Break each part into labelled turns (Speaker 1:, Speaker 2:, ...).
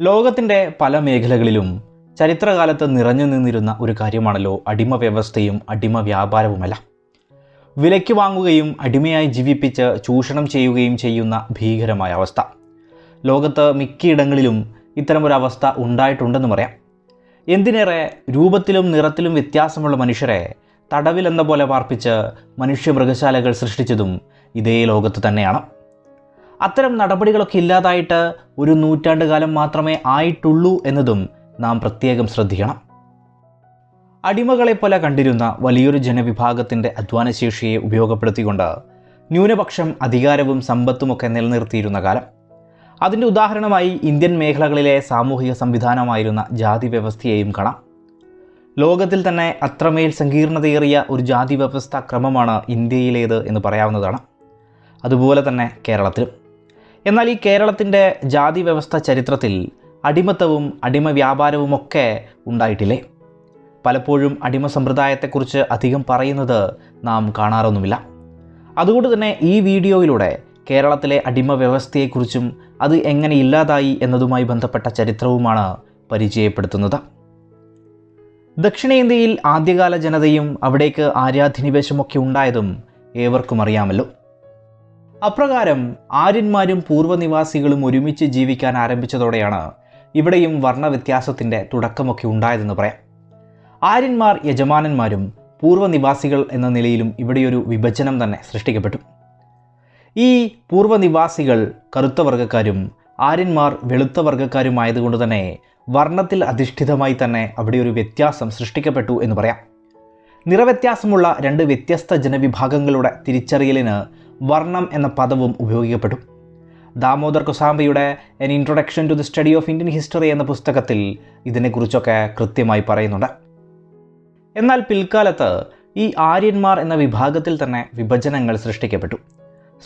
Speaker 1: ലോകത്തിന്റെ പല മേഖലകളിലും ചരിത്രകാലത്ത് നിറഞ്ഞു നിന്നിരുന്ന ഒരു കാര്യമാണല്ലോ അടിമ വ്യവസ്ഥയും അടിമ വ്യാപാരവുമെല്ലാം. വിലയ്ക്ക് വാങ്ങുകയും അടിമയായി ജീവിപ്പിച്ച് ചൂഷണം ചെയ്യുകയും ചെയ്യുന്ന ഭീകരമായ അവസ്ഥ. ലോകത്ത് മിക്കയിടങ്ങളിലും ഇത്തരമൊരവസ്ഥ ഉണ്ടായിട്ടുണ്ടെന്ന് പറയാം. എന്തിനേറെ രൂപത്തിലും നിറത്തിലും വ്യത്യാസമുള്ള മനുഷ്യരെ തടവിലെന്ന പോലെ പാർപ്പിച്ച് മനുഷ്യ മൃഗശാലകൾ സൃഷ്ടിച്ചതും ഇതേ ലോകത്ത് തന്നെയാണ്. അത്തരം നടപടികളൊക്കെ ഇല്ലാതായിട്ട് ഒരു നൂറ്റാണ്ട് കാലം മാത്രമേ ആയിട്ടുള്ളൂ എന്നതും നാം പ്രത്യേകം ശ്രദ്ധിക്കണം. അടിമകളെ പോലെ കണ്ടിരുന്ന വലിയൊരു ജനവിഭാഗത്തിന്റെ അധ്വാനശേഷിയെ ഉപയോഗപ്പെടുത്തിക്കൊണ്ട് ന്യൂനപക്ഷം അധികാരവും സമ്പത്തുമൊക്കെ നിലനിർത്തിയിരുന്ന കാലം. അതിന്റെ ഉദാഹരണമായി ഇന്ത്യൻ മേഖലകളിലെ സാമൂഹിക സംവിധാനമായിരുന്ന ജാതി വ്യവസ്ഥയെയും കാണാം. ലോകത്തിൽ തന്നെ അത്രമേൽ സങ്കീർണതയേറിയ ഒരു ജാതി വ്യവസ്ഥ ക്രമമാണ് ഇന്ത്യയിലേത് എന്ന് പറയാവുന്നതാണ്. അതുപോലെ തന്നെ കേരളത്തിലും. എന്നാൽ ഈ കേരളത്തിന്റെ ജാതി വ്യവസ്ഥ ചരിത്രത്തിൽ അടിമത്തവും അടിമ വ്യാപാരവുമൊക്കെ ഉണ്ടായിട്ടില്ലേ? പലപ്പോഴും അടിമ സമ്പ്രദായത്തെക്കുറിച്ച് അധികം പറയുന്നത് നാം കാണാറൊന്നുമില്ല. അതുകൊണ്ട് തന്നെ ഈ വീഡിയോയിലൂടെ കേരളത്തിലെ അടിമ വ്യവസ്ഥയെക്കുറിച്ചും അത് എങ്ങനെ ഇല്ലാതായി എന്നതുമായി ബന്ധപ്പെട്ട ചരിത്രവുമാണ് പരിചയപ്പെടുത്തുന്നത്. ദക്ഷിണേന്ത്യയിൽ ആദ്യകാല ജനതയും അവിടേക്ക് ആര്യാധിനിവേശമൊക്കെ ഉണ്ടായതും ഏവർക്കും അറിയാമല്ലോ. അപ്രകാരം ആര്യന്മാരും പൂർവനിവാസികളും ഒരുമിച്ച് ജീവിക്കാൻ ആരംഭിച്ചതോടെയാണ് ഇവിടെയും വർണവ്യത്യാസത്തിന്റെ തുടക്കമൊക്കെ ഉണ്ടായതെന്ന് പറയാം. ആര്യന്മാർ യജമാനന്മാരും പൂർവനിവാസികൾ എന്ന നിലയിലും ഇവിടെയൊരു വിഭജനം തന്നെ സൃഷ്ടിക്കപ്പെട്ടു. ഈ പൂർവനിവാസികൾ കറുത്ത വർഗക്കാരും ആര്യന്മാർ വെളുത്ത വർഗക്കാരുമായതുകൊണ്ട് തന്നെ വർണത്തിൽ അധിഷ്ഠിതമായി തന്നെ അവിടെ ഒരു വ്യത്യാസം സൃഷ്ടിക്കപ്പെട്ടു എന്ന് പറയാം. നിറവ്യത്യാസമുള്ള രണ്ട് വ്യത്യസ്ത ജനവിഭാഗങ്ങളുടെ തിരിച്ചറിയലിന് വർണം എന്ന പദവും ഉപയോഗിക്കപ്പെടും. Damodar കുസാംബയുടെ an introduction to the study of Indian history എന്ന പുസ്തകത്തിൽ ഇതിനെക്കുറിച്ചൊക്കെ കൃത്യമായി പറയുന്നുണ്ട്. എന്നാൽ പിൽക്കാലത്ത് ഈ ആര്യന്മാർ എന്ന വിഭാഗത്തിൽ തന്നെ വിഭജനങ്ങൾ സൃഷ്ടിക്കപ്പെട്ടു.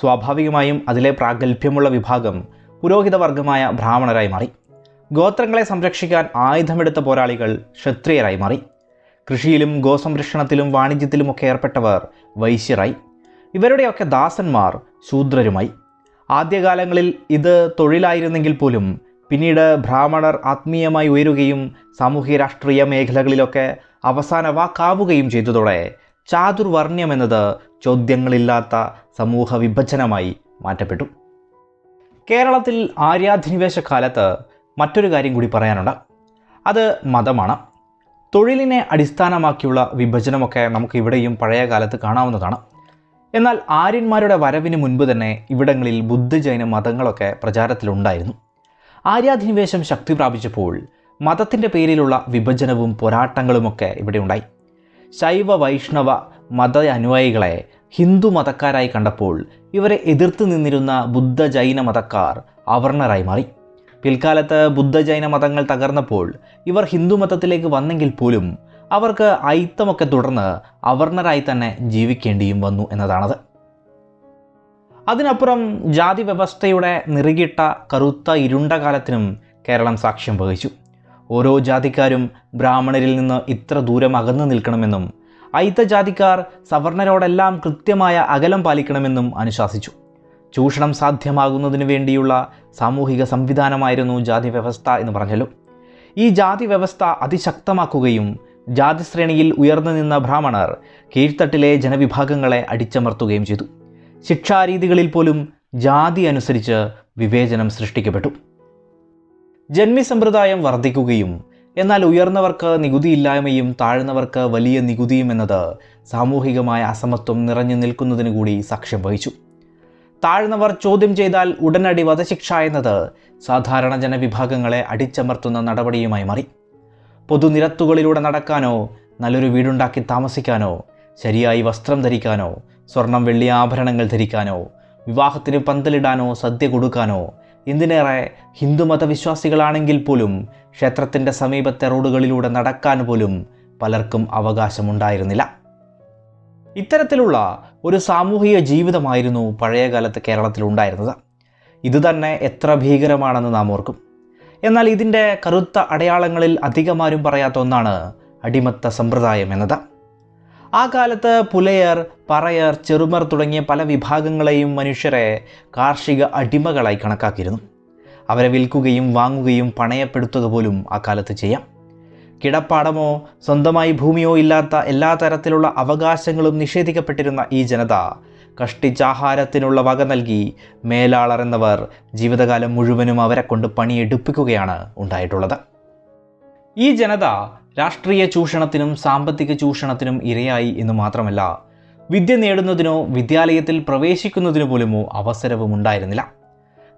Speaker 1: സ്വാഭാവികമായും അതിലെ പ്രാഗൽഭ്യമുള്ള വിഭാഗം പുരോഹിതവർഗമായ ബ്രാഹ്മണരായി മാറി. ഗോത്രങ്ങളെ സംരക്ഷിക്കാൻ ആയുധമെടുത്ത പോരാളികൾ ക്ഷത്രിയരായി മാറി. കൃഷിയിലും ഗോസംരക്ഷണത്തിലും വാണിജ്യത്തിലുമൊക്കെ ഏർപ്പെട്ടവർ വൈശ്യരായി. ഇവരുടെയൊക്കെ ദാസന്മാർ ശൂദ്രരുമായി. ആദ്യകാലങ്ങളിൽ ഇത് തൊഴിലായിരുന്നെങ്കിൽ പോലും പിന്നീട് ബ്രാഹ്മണർ ആത്മീയമായി ഉയരുകയും സാമൂഹ്യ രാഷ്ട്രീയ മേഖലകളിലൊക്കെ അവസാന വാക്കാവുകയും ചെയ്തതോടെ ചാതുർവർണ്യം എന്നത് ചോദ്യങ്ങളില്ലാത്ത സമൂഹ വിഭജനമായി മാറ്റപ്പെട്ടു. കേരളത്തിൽ ആര്യാധിനിവേശ കാലത്ത് മറ്റൊരു കാര്യം കൂടി പറയാനുണ്ട്. അത് മതമാണ്. തൊഴിലിനെ അടിസ്ഥാനമാക്കിയുള്ള വിഭജനമൊക്കെ നമുക്ക് ഇവിടെയും പഴയ കാലത്ത് കാണാവുന്നതാണ്. എന്നാൽ ആര്യന്മാരുടെ വരവിന് മുൻപ് തന്നെ ഇവിടങ്ങളിൽ ബുദ്ധജൈന മതങ്ങളൊക്കെ പ്രചാരത്തിലുണ്ടായിരുന്നു. ആര്യാധിനിവേശം ശക്തി പ്രാപിച്ചപ്പോൾ മതത്തിന്റെ പേരിലുള്ള വിഭജനവും പോരാട്ടങ്ങളുമൊക്കെ ഇവിടെ ഉണ്ടായി. ശൈവ വൈഷ്ണവ മത അനുയായികളെ ഹിന്ദു മതക്കാരായി കണ്ടപ്പോൾ ഇവരെ എതിർത്ത് നിന്നിരുന്ന ബുദ്ധ ജൈന മതക്കാർ അവർണരായി മാറി. പിൽക്കാലത്ത് ബുദ്ധ ജൈന മതങ്ങൾ തകർന്നപ്പോൾ ഇവർ ഹിന്ദു മതത്തിലേക്ക് വന്നെങ്കിൽ പോലും അവർക്ക് അയിത്തമൊക്കെ തുടർന്ന് അവർണരായി തന്നെ ജീവിക്കേണ്ടിയും വന്നു എന്നതാണത്. അതിനപ്പുറം ജാതി വ്യവസ്ഥയുടെ നിറുകിട്ട കറുത്ത ഇരുണ്ട കാലത്തിനും കേരളം സാക്ഷ്യം വഹിച്ചു. ഓരോ ജാതിക്കാരും ബ്രാഹ്മണരിൽ നിന്ന് ഇത്ര ദൂരം അകന്നു നിൽക്കണമെന്നും ഐത്ത ജാതിക്കാർ സവർണരോടെല്ലാം കൃത്യമായ അകലം പാലിക്കണമെന്നും അനുശാസിച്ചു. ചൂഷണം സാധ്യമാകുന്നതിന് വേണ്ടിയുള്ള സാമൂഹിക സംവിധാനമായിരുന്നു ജാതി വ്യവസ്ഥ എന്ന് പറഞ്ഞല്ലോ. ഈ ജാതി വ്യവസ്ഥ അതിശക്തമാക്കുകയും ജാതി ശ്രേണിയിൽ ഉയർന്നു നിന്ന ബ്രാഹ്മണർ കീഴ്ത്തട്ടിലെ ജനവിഭാഗങ്ങളെ അടിച്ചമർത്തുകയും ചെയ്തു. ശിക്ഷാരീതികളിൽ പോലും ജാതി അനുസരിച്ച് വിവേചനം സൃഷ്ടിക്കപ്പെട്ടു. ജന്മി സമ്പ്രദായം വർദ്ധിക്കുകയും എന്നാൽ ഉയർന്നവർക്ക് നികുതിയില്ലായ്മയും താഴ്ന്നവർക്ക് വലിയ നികുതിയും എന്നത് സാമൂഹികമായ അസമത്വം നിറഞ്ഞു നിൽക്കുന്നതിന് കൂടി സാക്ഷ്യം വഹിച്ചു. താഴ്ന്നവർ ചോദ്യം ചെയ്താൽ ഉടനടി വധശിക്ഷ എന്നത് സാധാരണ ജനവിഭാഗങ്ങളെ അടിച്ചമർത്തുന്ന നടപടിയുമായി മാറി. പൊതുനിരത്തുകളിലൂടെ നടക്കാനോ നല്ലൊരു വീടുണ്ടാക്കി താമസിക്കാനോ ശരിയായി വസ്ത്രം ധരിക്കാനോ സ്വർണം വെള്ളി ആഭരണങ്ങൾ ധരിക്കാനോ വിവാഹത്തിന് പന്തലിടാനോ സദ്യ കൊടുക്കാനോ എന്തിനേറെ ഹിന്ദുമത വിശ്വാസികളാണെങ്കിൽ പോലും ക്ഷേത്രത്തിന്റെ സമീപത്തെ റോഡുകളിലൂടെ നടക്കാൻ പോലും പലർക്കും അവകാശമുണ്ടായിരുന്നില്ല. ഇത്തരത്തിലുള്ള ഒരു സാമൂഹിക ജീവിതമായിരുന്നു പഴയകാലത്ത് കേരളത്തിലുണ്ടായിരുന്നത്. ഇതുതന്നെ എത്ര ഭീകരമാണെന്ന് നാം ഓർക്കും. എന്നാൽ ഇതിന്റെ കറുത്ത അടയാളങ്ങളിൽ അധികമാരും പറയാത്ത ഒന്നാണ് അടിമത്ത സമ്പ്രദായം എന്നത്. ആ കാലത്ത് പുലയർ പറയർ ചെറുമർ തുടങ്ങിയ പല വിഭാഗങ്ങളെയും മനുഷ്യരെ കാർഷിക അടിമകളായി കണക്കാക്കിയിരുന്നു. അവരെ വിൽക്കുകയും വാങ്ങുകയും പണയപ്പെടുത്തുക പോലും ആ കാലത്ത് ചെയ്യാം. കിടപ്പാടമോ സ്വന്തമായി ഭൂമിയോ ഇല്ലാത്ത എല്ലാ തരത്തിലുള്ള അവകാശങ്ങളും നിഷേധിക്കപ്പെട്ടിരുന്ന ഈ ജനത കഷ്ടിച്ചാഹാരത്തിനുള്ള വക നൽകി മേലാളർ എന്നവർ ജീവിതകാലം മുഴുവനും അവരെ കൊണ്ട് പണിയെടുപ്പിക്കുകയാണ് ഉണ്ടായിട്ടുള്ളത്. ഈ ജനത രാഷ്ട്രീയ ചൂഷണത്തിനും സാമ്പത്തിക ചൂഷണത്തിനും ഇരയായി എന്ന് മാത്രമല്ല വിദ്യ നേടുന്നതിനോ വിദ്യാലയത്തിൽ പ്രവേശിക്കുന്നതിനു പോലുമോ അവസരവും ഉണ്ടായിരുന്നില്ല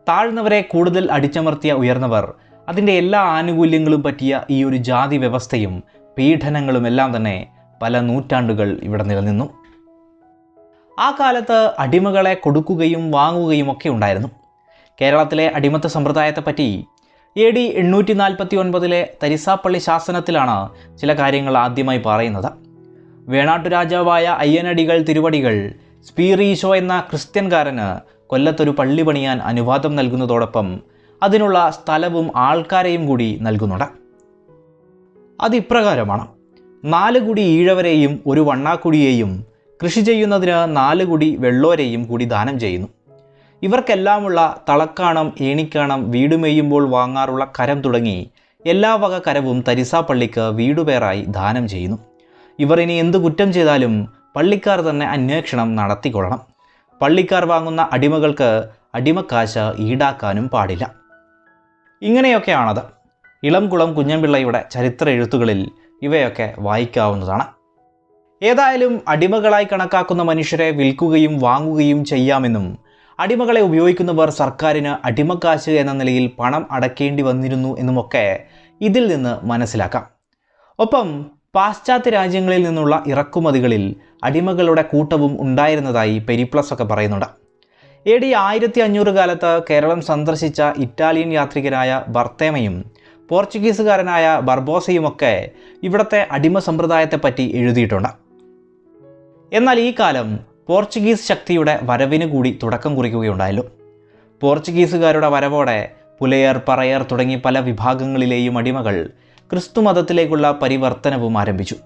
Speaker 1: താഴ്ന്നവരെ കൂടുതൽ അടിച്ചമർത്തിയ ഉയർന്നവർ അതിന്റെ എല്ലാ ആനുകൂല്യങ്ങളും പറ്റിയ ഈ ഒരു ജാതി വ്യവസ്ഥയും പീഡനങ്ങളും എല്ലാം തന്നെ പല നൂറ്റാണ്ടുകൾ ഇവിടെ നിലനിന്നു. ആ കാലത്ത് അടിമകളെ കൊടുക്കുകയും വാങ്ങുകയും ഒക്കെ ഉണ്ടായിരുന്നു. കേരളത്തിലെ അടിമത്ത സമ്പ്രദായത്തെപ്പറ്റി എ ഡി എണ്ണൂറ്റി നാൽപ്പത്തി ഒൻപതിലെ തരിസാപ്പള്ളി ശാസനത്തിലാണ് ചില കാര്യങ്ങൾ ആദ്യമായി പറയുന്നത്. വേണാട്ടു രാജാവായ അയ്യനടികൾ തിരുവടികൾ സ്പീറീശോ എന്ന ക്രിസ്ത്യൻകാരന് കൊല്ലത്തൊരു പള്ളി പണിയാൻ അനുവാദം നൽകുന്നതോടൊപ്പം അതിനുള്ള സ്ഥലവും ആൾക്കാരെയും കൂടി നൽകുന്നുണ്ട്. അതിപ്രകാരമാണ്. നാല് കുടി ഈഴവരെയും ഒരു വണ്ണാക്കുടിയെയും കൃഷി ചെയ്യുന്നതിന് നാല് കുടി വെള്ളോരെയും കൂടി ദാനം ചെയ്യുന്നു. ഇവർക്കെല്ലാമുള്ള തളക്കാണം ഏണിക്കാണം വീട് മേയുമ്പോൾ വാങ്ങാറുള്ള കരം തുടങ്ങി എല്ലാ വക കരവും തരിസാപ്പള്ളിക്ക് വീടുപേറായി ദാനം ചെയ്യുന്നു. ഇവർ ഇനി എന്ത് കുറ്റം ചെയ്താലും പള്ളിക്കാർ തന്നെ അന്വേഷണം നടത്തിക്കൊള്ളണം. പള്ളിക്കാർ വാങ്ങുന്ന അടിമകൾക്ക് അടിമക്കാശ് ഈടാക്കാനും പാടില്ല. ഇങ്ങനെയൊക്കെയാണത്. ഇളംകുളം കുഞ്ഞമ്പിള്ളയുടെ ചരിത്ര എഴുത്തുകളിൽ ഇവയൊക്കെ വായിക്കാവുന്നതാണ്. ഏതായാലും അടിമകളായി കണക്കാക്കുന്ന മനുഷ്യരെ വിൽക്കുകയും വാങ്ങുകയും ചെയ്യാമെന്നും അടിമകളെ ഉപയോഗിക്കുന്നവർ സർക്കാരിന് അടിമക്കാശ് എന്ന നിലയിൽ പണം അടക്കേണ്ടി വന്നിരുന്നു എന്നുമൊക്കെ ഇതിൽ നിന്ന് മനസ്സിലാക്കാം. ഒപ്പം പാശ്ചാത്യ രാജ്യങ്ങളിൽ നിന്നുള്ള ഇറക്കുമതികളിൽ അടിമകളുടെ കൂട്ടവും ഉണ്ടായിരുന്നതായി പെരിപ്ലസ് ഒക്കെ പറയുന്നുണ്ട്. എ ഡി ആയിരത്തി അഞ്ഞൂറ് കാലത്ത് കേരളം സന്ദർശിച്ച ഇറ്റാലിയൻ യാത്രികനായ ബർത്തേമയും പോർച്ചുഗീസുകാരനായ ബർബോസയുമൊക്കെ ഇവിടുത്തെ അടിമ സമ്പ്രദായത്തെപ്പറ്റി എഴുതിയിട്ടുണ്ട്. എന്നാൽ ഈ കാലം പോർച്ചുഗീസ് ശക്തിയുടെ വരവിന് കൂടി തുടക്കം കുറിക്കുകയുണ്ടായല്ലോ. പോർച്ചുഗീസുകാരുടെ വരവോടെ പുലയർ പറയർ തുടങ്ങി പല വിഭാഗങ്ങളിലെയും അടിമകൾ ക്രിസ്തു മതത്തിലേക്കുള്ള പരിവർത്തനവും ആരംഭിച്ചു.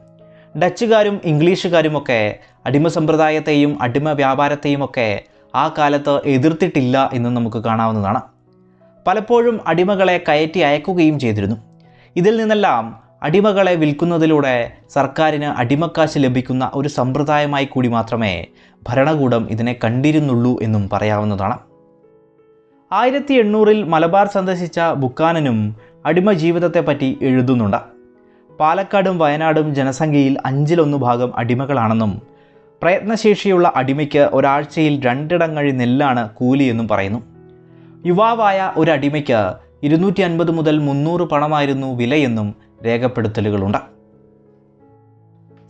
Speaker 1: ഡച്ചുകാരും ഇംഗ്ലീഷുകാരുമൊക്കെ അടിമ സമ്പ്രദായത്തെയും അടിമ വ്യാപാരത്തെയുമൊക്കെ ആ കാലത്ത് എതിർത്തിട്ടില്ല എന്ന് നമുക്ക് കാണാവുന്നതാണ്. പലപ്പോഴും അടിമകളെ കയറ്റി അയക്കുകയും ചെയ്തിരുന്നു. ഇതിൽ നിന്നെല്ലാം അടിമകളെ വിൽക്കുന്നതിലൂടെ സർക്കാരിന് അടിമക്കാശ് ലഭിക്കുന്ന ഒരു സമ്പ്രദായമായി കൂടി മാത്രമേ ഭരണകൂടം ഇതിനെ കണ്ടിരുന്നുള്ളൂ എന്നും പറയാവുന്നതാണ്. ആയിരത്തി എണ്ണൂറിൽ മലബാർ സന്ദർശിച്ച ബുക്കാനനും അടിമ ജീവിതത്തെപ്പറ്റി എഴുതുന്നുണ്ട്. പാലക്കാടും വയനാടും ജനസംഖ്യയിൽ അഞ്ചിലൊന്ന് ഭാഗം അടിമകളാണെന്നും പ്രയത്നശേഷിയുള്ള അടിമയ്ക്ക് ഒരാഴ്ചയിൽ രണ്ടിടങ്ങഴി നെല്ലാണ് കൂലിയെന്നും പറയുന്നു. യുവാവായ ഒരു അടിമയ്ക്ക് ഇരുന്നൂറ്റി അൻപത് മുതൽ മുന്നൂറ് പണമായിരുന്നു വിലയെന്നും രേഖപ്പെടുത്തലുകളുണ്ട്.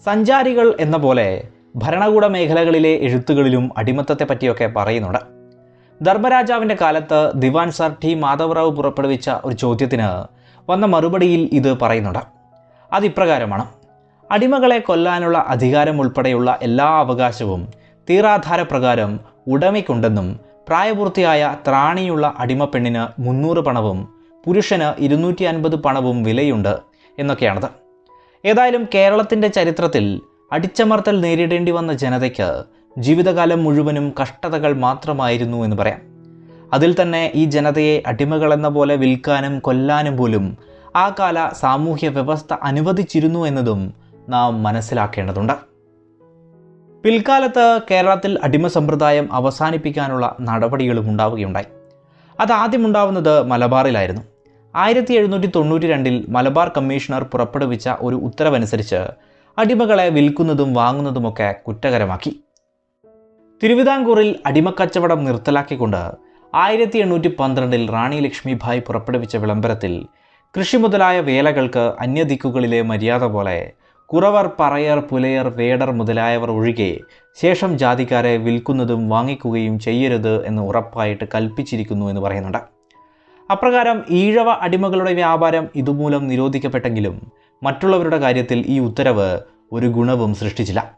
Speaker 1: സഞ്ചാരികൾ എന്ന പോലെ ഭരണകൂട മേഖലകളിലെ എഴുത്തുകളിലും അടിമത്തത്തെ പറ്റിയൊക്കെ പറയുന്നുണ്ട്. ധർമ്മരാജാവിന്റെ കാലത്ത് ദിവാൻ സർ ടി മാധവറാവ് പുറപ്പെടുവിച്ച ഒരു ചോദ്യത്തിന് വന്ന മറുപടിയിൽ ഇത് പറയുന്നുണ്ട്. അതിപ്രകാരമാണ് അടിമകളെ കൊല്ലാനുള്ള അധികാരം ഉൾപ്പെടെയുള്ള എല്ലാ അവകാശവും തീറാധാരപ്രകാരം ഉടമയ്ക്കുണ്ടെന്നും പ്രായപൂർത്തിയായ ത്രാണിയുള്ള അടിമപ്പെണ്ണിന് മുന്നൂറ് പണവും പുരുഷന് ഇരുന്നൂറ്റി അൻപത് പണവും വിലയുണ്ട് എന്നൊക്കെയാണത്. ഏതായാലും കേരളത്തിന്റെ ചരിത്രത്തിൽ അടിച്ചമർത്തൽ നേരിടേണ്ടി വന്ന ജനതയ്ക്ക് ജീവിതകാലം മുഴുവനും കഷ്ടതകൾ മാത്രമായിരുന്നു എന്ന് പറയാം. അതിൽ തന്നെ ഈ ജനതയെ അടിമകളെന്ന പോലെ വിൽക്കാനും കൊല്ലാനും പോലും ആ കാല സാമൂഹ്യ വ്യവസ്ഥ അനുവദിച്ചിരുന്നു എന്നതും നാം മനസ്സിലാക്കേണ്ടതുണ്ട്. പിൽക്കാലത്ത് കേരളത്തിൽ അടിമ സമ്പ്രദായം അവസാനിപ്പിക്കാനുള്ള നടപടികളും ഉണ്ടാവുകയുണ്ടായി. അതാദ്യമുണ്ടാവുന്നത് മലബാറിലായിരുന്നു. ആയിരത്തി എഴുന്നൂറ്റി തൊണ്ണൂറ്റി രണ്ടിൽ മലബാർ കമ്മീഷണർ പുറപ്പെടുവിച്ച ഒരു ഉത്തരവനുസരിച്ച് അടിമകളെ വിൽക്കുന്നതും വാങ്ങുന്നതുമൊക്കെ കുറ്റകരമാക്കി. തിരുവിതാംകൂറിൽ അടിമക്കച്ചവടം നിർത്തലാക്കിക്കൊണ്ട് ആയിരത്തി എണ്ണൂറ്റി പന്ത്രണ്ടിൽ റാണി ലക്ഷ്മിഭായ് പുറപ്പെടുവിച്ച വിളംബരത്തിൽ കൃഷി മുതലായ വേലകൾക്ക് അന്യദിക്കുകളിലെ മര്യാദ പോലെ കുറവർ പറയർ പുലയർ വേടർ മുതലായവർ ഒഴികെ ശേഷം ജാതിക്കാരെ വിൽക്കുന്നതും വാങ്ങിക്കുകയും ചെയ്യരുത് എന്ന് ഉറപ്പായിട്ട് കൽപ്പിച്ചിരിക്കുന്നു എന്ന് പറയുന്നുണ്ട്. അപ്രകാരം ഈഴവ അടിമകളുടെ വ്യാപാരം ഇതുമൂലം നിരോധിക്കപ്പെട്ടെങ്കിലും മറ്റുള്ളവരുടെ കാര്യത്തിൽ ഈ ഉത്തരവ് ഒരു ഗുണവും സൃഷ്ടിച്ചില്ല.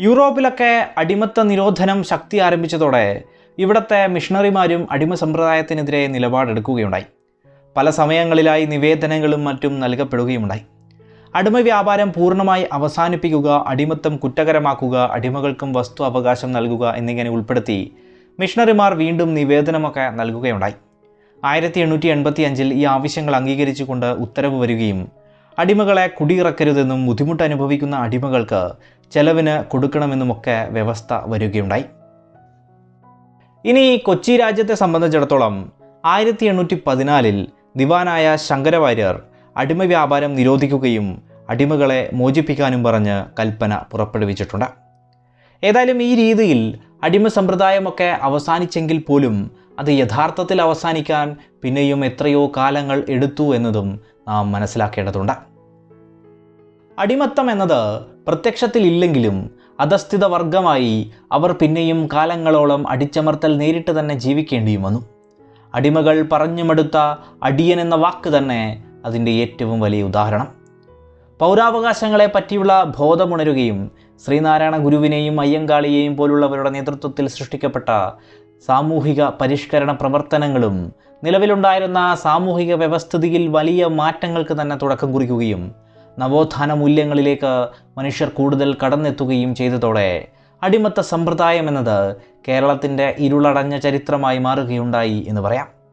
Speaker 1: യൂറോപ്പിലൊക്കെ അടിമത്ത നിരോധനം ശക്തി ആരംഭിച്ചതോടെ ഇവിടത്തെ മിഷണറിമാരും അടിമ സമ്പ്രദായത്തിനെതിരെ നിലപാടെടുക്കുകയുണ്ടായി. പല സമയങ്ങളിലായി നിവേദനങ്ങളും മറ്റും നൽകപ്പെടുകയുമുണ്ടായി. അടിമ വ്യാപാരം പൂർണമായി അവസാനിപ്പിക്കുക അടിമത്തം കുറ്റകരമാക്കുക അടിമകൾക്കും വസ്തു അവകാശം നൽകുക എന്നിങ്ങനെ ഉൾപ്പെടുത്തി മിഷണറിമാർ വീണ്ടും നിവേദനമൊക്കെ നൽകുകയുണ്ടായി. ആയിരത്തി എണ്ണൂറ്റി എൺപത്തി അഞ്ചിൽ ഈ ആവശ്യങ്ങൾ അംഗീകരിച്ചുകൊണ്ട് ഉത്തരവ് വരികയും അടിമകളെ കുടിയിറക്കരുതെന്നും ബുദ്ധിമുട്ട് അനുഭവിക്കുന്ന അടിമകൾക്ക് ചെലവിന് കൊടുക്കണമെന്നുമൊക്കെ വ്യവസ്ഥ വരികയുണ്ടായി. ഇനി കൊച്ചി രാജ്യത്തെ സംബന്ധിച്ചിടത്തോളം ആയിരത്തി എണ്ണൂറ്റി പതിനാലിൽ ദിവാനായ ശങ്കരവാര്യർ അടിമ വ്യാപാരം നിരോധിക്കുകയും അടിമകളെ മോചിപ്പിക്കാനും പറഞ്ഞ് കൽപ്പന പുറപ്പെടുവിച്ചിട്ടുണ്ട്. ഏതായാലും ഈ രീതിയിൽ അടിമ സമ്പ്രദായമൊക്കെ അവസാനിച്ചെങ്കിൽ പോലും അത് യഥാർത്ഥത്തിൽ അവസാനിക്കാൻ പിന്നെയും എത്രയോ കാലങ്ങൾ എടുത്തു എന്നതും നാം മനസ്സിലാക്കേണ്ടതുണ്ട്. അടിമത്തം എന്നത് പ്രത്യക്ഷത്തിൽ ഇല്ലെങ്കിലും അധസ്ഥിത വർഗമായി അവർ പിന്നെയും കാലങ്ങളോളം അടിച്ചമർത്തൽ നേരിട്ട് തന്നെ ജീവിക്കേണ്ടിയും വന്നു. അടിമകൾ പറഞ്ഞുമെടുത്ത അടിയൻ എന്ന വാക്ക് തന്നെ അതിന്റെ ഏറ്റവും വലിയ ഉദാഹരണം. പൗരാവകാശങ്ങളെ പറ്റിയുള്ള ബോധമുണരുകയും ശ്രീനാരായണ ഗുരുവിനെയും അയ്യങ്കാളിയെയും പോലുള്ളവരുടെ നേതൃത്വത്തിൽ സൃഷ്ടിക്കപ്പെട്ട സാമൂഹിക പരിഷ്കരണ പ്രവർത്തനങ്ങളും നിലവിലുണ്ടായിരുന്ന സാമൂഹിക വ്യവസ്ഥിതിയിൽ വലിയ മാറ്റങ്ങൾക്ക് തന്നെ തുടക്കം കുറിക്കുകയും നവോത്ഥാന മൂല്യങ്ങളിലേക്ക് മനുഷ്യർ കൂടുതൽ കടന്നെത്തുകയും ചെയ്തതോടെ അടിമത്ത സമ്പ്രദായം എന്നത് കേരളത്തിന്റെ ഇരുളടഞ്ഞ ചരിത്രമായി മാറുകയുണ്ടായി എന്ന് പറയാം.